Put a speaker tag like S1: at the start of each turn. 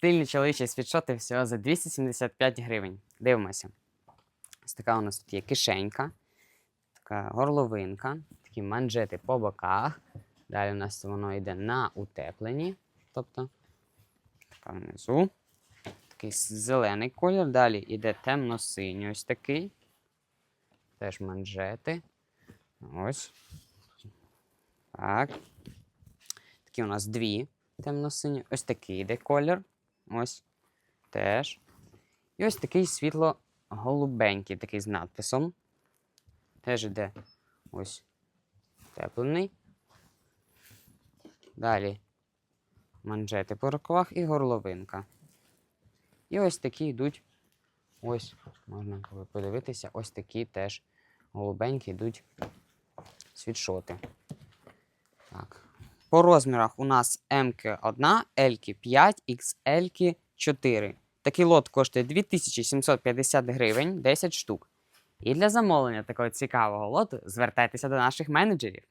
S1: Стильні чоловічі світшоти всього за 275 гривень. Дивимося. Ось така у нас тут є кишенька, така горловинка, такі манжети по боках. Далі у нас воно йде на утепленні. Тобто така внизу. Такий зелений колір. Далі йде темно-синій ось такий. Теж манжети. Ось. Так. Такі у нас дві темно-сині. Ось такий йде колір. Ось. Теж. І ось такий світло-голубенький, такий з надписом. Теж йде ось теплений. Далі манжети по рукавах і горловинка. І ось такі йдуть. Ось, можна подивитися, ось такі теж голубенькі йдуть світшоти. По розмірах у нас МК1, L5, XL 4. Такий лот коштує 2750 гривень 10 штук. І для замовлення такого цікавого лоту звертайтеся до наших менеджерів.